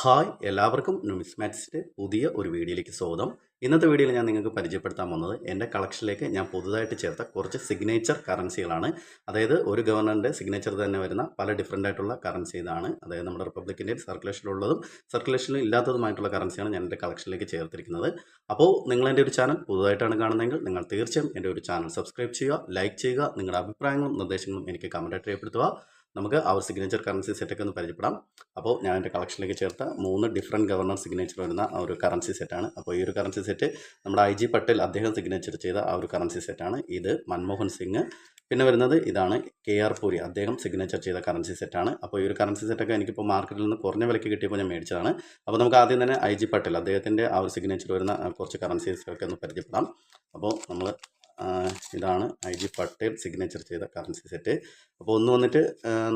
Hi എല്ലാവർക്കും ന്യൂമിസ്മാറ്റ്സിന്റെ പുതിയ ഒരു വീഡിയോയിലേക്ക് സ്വാഗതം. ഇന്നത്തെ വീഡിയോയിൽ ഞാൻ നിങ്ങൾക്ക് പരിചയപ്പെടുത്താൻ വന്നത് എന്റെ കളക്ഷനിലേക്ക് ഞാൻ പുതുതായിട്ട് ചേർത്ത കുറച്ച് സിഗ്നേച്ചർ കറൻസികളാണ് അതായത് ഒരു ഗവർണറിന്റെ സിഗ്നേച്ചർ തന്നെ വരുന്ന പല ഡിഫറന്റ് ആയിട്ടുള്ള കറൻസി ഇതാണ്. അതായത് നമ്മുടെ റിപ്പബ്ലിക്കിന്റെ സർക്കുലേഷനിലുള്ളതും സർക്കുലേഷനിൽ ഇല്ലാത്തതുമായിട്ടുള്ള കറൻസിയാണ് ഞാൻ എന്റെ കളക്ഷനിലേക്ക് ചേർത്തിരിക്കുന്നത്. അപ്പോൾ നിങ്ങൾ എന്റെ ഒരു ചാനൽ പുതുതായിട്ടാണ് കാണുന്നതെങ്കിൽ നിങ്ങൾ തീർച്ചയായും എന്റെ ഒരു ചാനൽ സബ്സ്ക്രൈബ് ചെയ്യുക ലൈക്ക് ചെയ്യുക നിങ്ങളുടെ അഭിപ്രായങ്ങളും നിർദ്ദേശങ്ങളും എനിക്ക് കമന്റായിട്ട് രേഖപ്പെടുത്തുക. നമുക്ക് ഒരു സിഗ്നേച്ചർ കറൻസി സെറ്റൊക്കെ ഒന്ന് പരിചയപ്പെടാം. അപ്പോൾ ഞാൻ എന്റെ കളക്ഷനിലേക്ക് ചേർത്ത മൂന്ന് ഡിഫറെന്റ് ഗവർണർ സിഗ്നേച്ചർ വരുന്ന ആ ഒരു കറൻസി സെറ്റാണ് അപ്പോൾ ഈ ഒരു കറൻസി സെറ്റ് നമ്മുടെ ഐ ജി പട്ടേൽ അദ്ദേഹം സിഗ്നേച്ചർ ചെയ്ത ആ ഒരു കറൻസി സെറ്റാണ് ഇത് മൻമോഹൻ സിംഗ്. പിന്നെ വരുന്നത് ഇതാണ് കെ ആർ പൂരി. അദ്ദേഹം സിഗ്നേച്ചർ ചെയ്ത കറൻസി സെറ്റാണ് അപ്പോൾ ഈ ഒരു കറൻസി സെറ്റൊക്കെ എനിക്കിപ്പോൾ മാർക്കറ്റിൽ നിന്ന് കുറഞ്ഞ വിലയ്ക്ക് കിട്ടിയപ്പോൾ ഞാൻ മേടിച്ചതാണ്. അപ്പോൾ നമുക്ക് ആദ്യം തന്നെ ഐ ജി പട്ടേൽ അദ്ദേഹത്തിന്റെ ആ ഒരു സിഗ്നേച്ചർ വരുന്ന കുറച്ച് കറൻസീസൊക്കെ ഒന്ന് പരിചയപ്പെടാം. അപ്പോൾ നമ്മൾ ഇതാണ് ഐ ജി പട്ടേൽ സിഗ്നേച്ചർ ചെയ്ത കറൻസി സെറ്റ് അപ്പോൾ ഒന്ന് വന്നിട്ട്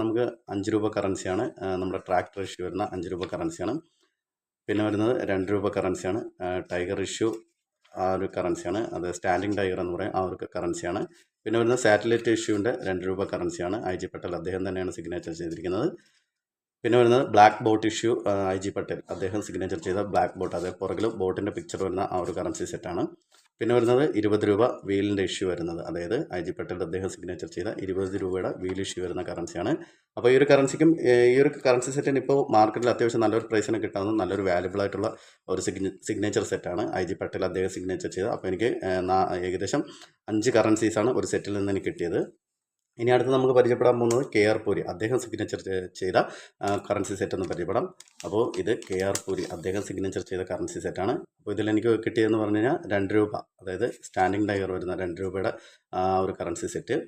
നമുക്ക് അഞ്ച് രൂപ കറൻസിയാണ് നമ്മുടെ ട്രാക്ടർ ഇഷ്യൂ വരുന്ന അഞ്ച് രൂപ കറൻസിയാണ് പിന്നെ വരുന്നത് രണ്ട് രൂപ കറൻസിയാണ് ടൈഗർ ഇഷ്യൂ ആ ഒരു കറൻസിയാണ് അത് സ്റ്റാൻഡിങ് ടൈഗർ എന്ന് പറയും. ആ ഒരു കറൻസിയാണ് പിന്നെ വരുന്നത് സാറ്റലൈറ്റ് ഇഷ്യൂവിന്റെ രണ്ട് രൂപ കറൻസിയാണ് ഐ ജി പട്ടേൽ അദ്ദേഹം തന്നെയാണ് സിഗ്നേച്ചർ ചെയ്തിരിക്കുന്നത്. പിന്നെ വരുന്നത് black boat issue I G Patel അദ്ദേഹം സിഗ്നേച്ചർ ചെയ്ത ബ്ലാക്ക് ബോട്ട് അതേ പുറകിൽ ബോട്ടിന്റെ പിക്ചർ വരുന്ന ആ ഒരു കറൻസി സെറ്റാണ് പിന്നെ വരുന്നത് ഇരുപത് രൂപ വീലിന്റെ ഇഷ്യൂ വരുന്നത്. അതായത് ഐ ജി പട്ടേൽ അദ്ദേഹം സിഗ്നേച്ചർ ചെയ്ത ഇരുപത് രൂപയുടെ വീൽ ഇഷ്യൂ വരുന്ന കറൻസിയാണ് അപ്പോൾ ഈ ഒരു കറൻസിക്കും ഈ ഒരു കറൻസി സെറ്റിന് ഇപ്പോൾ മാർക്കറ്റിൽ അത്യാവശ്യം നല്ലൊരു പ്രൈസിന് കിട്ടാവുന്ന നല്ലൊരു വാല്യബിൾ ആയിട്ടുള്ള ഒരു സിഗ്ന സിഗ്നേച്ചർ സെറ്റാണ് ഐ ജി പട്ടേൽ അദ്ദേഹം സിഗ്നേച്ചർ ചെയ്തത്. അപ്പോൾ എനിക്ക് ഏകദേശം അഞ്ച് കറൻസീസാണ് ഒരു സെറ്റിൽ നിന്ന് എനിക്ക് കിട്ടിയത്. ഇനി അടുത്ത് നമുക്ക് പരിചയപ്പെടാൻ പോകുന്നത് കെ ആർ പൂരി. അദ്ദേഹം സിഗ്നേച്ചർ ചെയ്ത കറൻസി സെറ്റ് എന്ന് പരിചയപ്പെടാം. അപ്പോൾ ഇത് കെ ആർ പൂരി അദ്ദേഹം സിഗ്നേച്ചർ ചെയ്ത കറൻസി സെറ്റാണ് അപ്പോൾ ഇതിൽ എനിക്ക് കിട്ടിയതെന്ന് പറഞ്ഞു കഴിഞ്ഞാൽ രണ്ട് രൂപ അതായത് സ്റ്റാൻഡിങ് ടൈഗർ വരുന്ന രണ്ട് രൂപയുടെ ആ ഒരു കറൻസി സെറ്റ്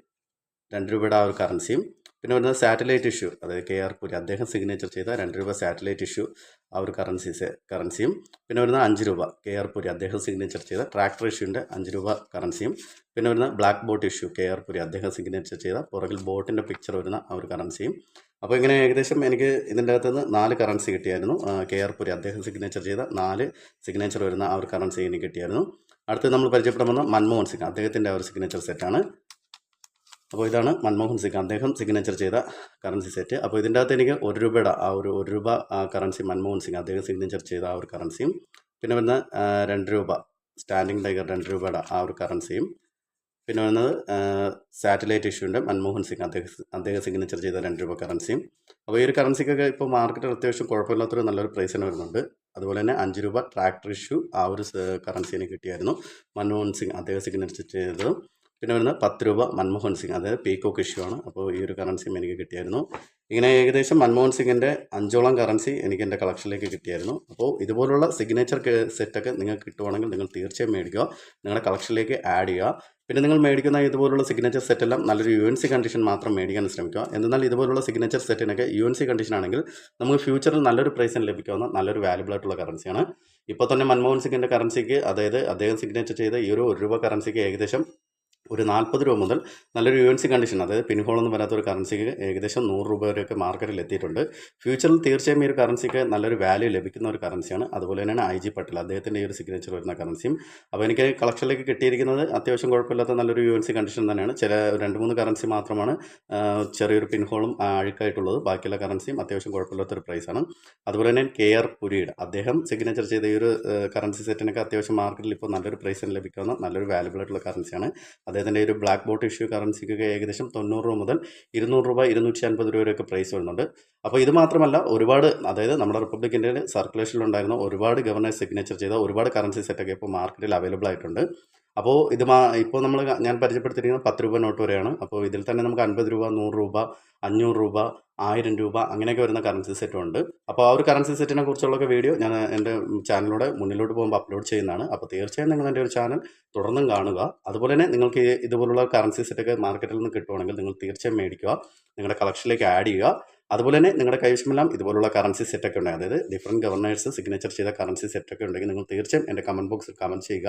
രണ്ട് രൂപയുടെ ആ ഒരു കറൻസിയും പിന്നെ വരുന്നത് സാറ്റലൈറ്റ് ഇഷ്യൂ അതായത് കെ ആർ പൂരി. അദ്ദേഹം സിഗ്നേച്ചർ ചെയ്ത രണ്ട് രൂപ സാറ്റലൈറ്റ് ഇഷ്യൂ ആ ഒരു കറൻസി കറൻസിയും പിന്നെ വരുന്ന അഞ്ച് രൂപ. കെ ആർ പുരി അദ്ദേഹം സിഗ്നേച്ചർ ചെയ്ത ട്രാക്ടർ ഇഷ്യൂവിന്റെ അഞ്ച് രൂപ കറൻസിയും പിന്നെ വരുന്ന black boat issue K R Puri അദ്ദേഹം സിഗ്നേച്ചർ ചെയ്ത പുറകിൽ ബോട്ടിന്റെ പിക്ചർ വരുന്ന ആ ഒരു കറൻസിയും അപ്പോൾ ഇങ്ങനെ ഏകദേശം എനിക്ക് ഇതിന്റെ അകത്ത് നിന്ന് നാല് കറൻസി കിട്ടിയായിരുന്നു. കെ ആർ പുരി അദ്ദേഹം സിഗ്നേച്ചർ ചെയ്ത നാല് സിഗ്നേച്ചർ വരുന്ന ആ ഒരു കറൻസി എനിക്ക് കിട്ടിയായിരുന്നു. അടുത്ത് നമ്മൾ പരിചയപ്പെടുമ്പോൾ മൻമോഹൻ സിംഗ് അദ്ദേഹത്തിന്റെ ആ ഒരു സിഗ്നേച്ചർ സെറ്റാണ് അപ്പോൾ ഇതാണ് മൻമോഹൻ സിംഗ്. അദ്ദേഹം സിഗ്നേച്ചർ ചെയ്ത കറൻസി സെറ്റ് അപ്പോൾ ഇതിന്റെ അകത്ത് എനിക്ക് ഒരു രൂപയുടെ ആ ഒരു ഒരു രൂപ ആ കറൻസി മൻമോഹൻ സിംഗ് അദ്ദേഹം സിഗ്നേച്ചർ ചെയ്ത ആ ഒരു കറൻസിയും പിന്നെ വരുന്ന രണ്ട് രൂപ സ്റ്റാൻഡിങ് ടൈഗർ രണ്ട് രൂപയുടെ ആ ഒരു കറൻസിയും പിന്നെ വരുന്നത് സാറ്റലൈറ്റ് ഇഷ്യൂന്റെ മൻമോഹൻ സിംഗ് അദ്ദേഹം അദ്ദേഹം സിഗ്നേച്ചർ ചെയ്ത രണ്ട് രൂപ കറൻസിയും അപ്പോൾ ഈ ഒരു കറൻസിക്കൊക്കെ ഇപ്പോൾ മാർക്കറ്റിൽ അത്യാവശ്യം കുഴപ്പമില്ലാത്തൊരു നല്ലൊരു പ്രൈസ് പ്രൈസിന് വരുന്നുണ്ട്. അതുപോലെ തന്നെ അഞ്ച് രൂപ ട്രാക്ടർ ഇഷ്യൂ ആ ഒരു കറൻസിനെ കിട്ടിയായിരുന്നു. മൻമോഹൻ സിംഗ് അദ്ദേഹം സിഗ്നേച്ചർ ചെയ്തതും പിന്നെ വരുന്നത് പത്ത് രൂപ മൻമോഹൻ സിംഗ് അതായത് പീക്കോക്ക് ഇഷ്യൂ ആണ്. അപ്പോൾ ഈ ഒരു കറൻസിയും എനിക്ക് കിട്ടിയായിരുന്നു. ഇങ്ങനെ ഏകദേശം മൻമോഹൻ സിംഗിന്റെ അഞ്ചോളം കറൻസി എനിക്ക് എന്റെ കളക്ഷനിലേക്ക് കിട്ടിയായിരുന്നു. അപ്പോൾ ഇതുപോലുള്ള സിഗ്നേച്ചർ സെറ്റൊക്കെ നിങ്ങൾക്ക് കിട്ടുവാണെങ്കിൽ നിങ്ങൾ തീർച്ചയായും മേടിക്കുക. നിങ്ങളുടെ കളക്ഷനിലേക്ക് ആഡ് ചെയ്യുക. പിന്നെ നിങ്ങൾ മേടിക്കുന്ന ഇതുപോലുള്ള സിഗ്നേച്ചർ സെറ്റെല്ലാം നല്ലൊരു യു എൻ സി കണ്ടീഷൻ മാത്രം മേടിക്കാൻ ശ്രമിക്കുക. എന്നാൽ ഇതുപോലുള്ള സിഗ്നേച്ചർ സെറ്റിനൊക്കെ യു എൻ സി കണ്ടീഷൻ ആണെങ്കിൽ നമുക്ക് ഫ്യൂച്ചറിൽ നല്ലൊരു പ്രൈസിന് ലഭിക്കാവുന്ന നല്ലൊരു വാലുബിൾ ആയിട്ടുള്ള കറൻസിയാണ് ഇപ്പോൾ തന്നെ മൻമോഹൻ സിംഗിന്റെ കറൻസിക്ക് അതായത് അദ്ദേഹം സിഗ്നേച്ചർ ചെയ്ത ഈ ഒരു ഒരു രൂപ കറൻസിക്ക് ഏകദേശം ഒരു നാൽപ്പത് രൂപ മുതൽ നല്ലൊരു യു എൻ സി കണ്ടീഷൻ അതായത് പിൻഹോൾ പറയാത്ത ഒരു കറൻസിക്ക് ഏകദേശം നൂറ് രൂപ വരെയൊക്കെ മാർക്കറ്റിൽ എത്തിയിട്ടുണ്ട്. ഫ്യൂച്ചറിൽ തീർച്ചയായും ഈ ഒരു കറൻസിക്ക് നല്ലൊരു വാല്യൂ ലഭിക്കുന്ന ഒരു കറൻസിയാണ് അതുപോലെ തന്നെയാണ് ഐ ജി പട്ടേൽ അദ്ദേഹത്തിന്റെ ഈ ഒരു സിഗ്നേച്ചർ വരുന്ന കറൻസിയും അപ്പോൾ എനിക്ക് കളക്ഷനിലേക്ക് കിട്ടിയിരിക്കുന്നത് അത്യാവശ്യം കുഴപ്പമില്ലാത്ത നല്ലൊരു യു എൻ സി കണ്ടീഷൻ തന്നെയാണ്. ചില രണ്ട് മൂന്ന് കറൻസി മാത്രമാണ് ചെറിയൊരു പിൻഹോളും അഴുക്കായിട്ടുള്ളത്. ബാക്കിയുള്ള കറൻസിയും അത്യാവശ്യം കുഴപ്പമില്ലാത്തൊരു പ്രൈസാണ് അതുപോലെ തന്നെ കെ ആർ പുരിയുടെ അദ്ദേഹം സിഗ്നേച്ചർ ചെയ്ത ഈ ഒരു കറൻസി സെറ്റിനൊക്കെ അത്യാവശ്യം മാർക്കറ്റിൽ ഇപ്പോൾ നല്ലൊരു പ്രൈസിന് ലഭിക്കാവുന്ന നല്ലൊരു വാല്യബിൾ ആയിട്ടുള്ള കറൻസിയാണ് അദ്ദേഹത്തിന്റെ ഒരു ബ്ലാക്ക് ബോട്ട് ഇഷ്യൂ കറൻസിക്കൊക്കെ ഏകദേശം തൊണ്ണൂറ് രൂപ മുതൽ ഇരുന്നൂറ് രൂപ ഇരുന്നൂറ്റി അൻപത് രൂപ വരെയൊക്കെ പ്രൈസ് വരുന്നുണ്ട്. അപ്പോൾ ഇത് മാത്രമല്ല ഒരുപാട് അതായത് നമ്മുടെ റിപ്പബ്ലിക് ഇന്ത്യയിൽ സർക്കുലേഷനിലുണ്ടായിരുന്ന ഒരുപാട് ഗവർണർ സിഗ്നേച്ചർ ചെയ്ത ഒരുപാട് കറൻസി സെറ്റൊക്കെ ഇപ്പോൾ മാർക്കറ്റിൽ അവൈലബിൾ ആയിട്ടുണ്ട്. അപ്പോൾ ഇത് മാ ഇപ്പോൾ നമ്മൾ ഞാൻ പരിചയപ്പെടുത്തിയിരിക്കുന്നത് പത്ത് രൂപ നോട്ട് വരെയാണ്. അപ്പോൾ ഇതിൽ തന്നെ നമുക്ക് അൻപത് രൂപ നൂറ് രൂപ അഞ്ഞൂറ് രൂപ ആയിരം രൂപ അങ്ങനെയൊക്കെ വരുന്ന കറൻസി സെറ്റും ഉണ്ട്. അപ്പോൾ ആ ഒരു കറൻസി സെറ്റിനെ കുറിച്ചുള്ള വീഡിയോ ഞാൻ എന്റെ ചാനലിലൂടെ മുന്നിലോട്ട് പോകുമ്പോൾ അപ്ലോഡ് ചെയ്യുന്നതാണ്. അപ്പോൾ തീർച്ചയായും നിങ്ങൾ എന്റെ ഒരു ചാനൽ തുടർന്നും കാണുക. അതുപോലെ തന്നെ നിങ്ങൾക്ക് ഇതുപോലുള്ള കറൻസി സെറ്റൊക്കെ മാർക്കറ്റിൽ നിന്ന് കിട്ടുവാണെങ്കിൽ നിങ്ങൾ തീർച്ചയായും മേടിക്കുക. നിങ്ങളുടെ കളക്ഷനിലേക്ക് ആഡ് ചെയ്യുക. അതുപോലെ തന്നെ നിങ്ങളുടെ കൈവശമെല്ലാം ഇതുപോലുള്ള കറൻസി സെറ്റൊക്കെ ഉണ്ട്. അതായത് ഡിഫറന്റ് ഗവർണേഴ്സ് സിഗ്നേച്ചർ ചെയ്ത കറൻസി സെറ്റൊക്കെ ഉണ്ടെങ്കിൽ നിങ്ങൾ തീർച്ചയായും എന്റെ കമന്റ് ബോക്സിൽ കമന്റ് ചെയ്യുക.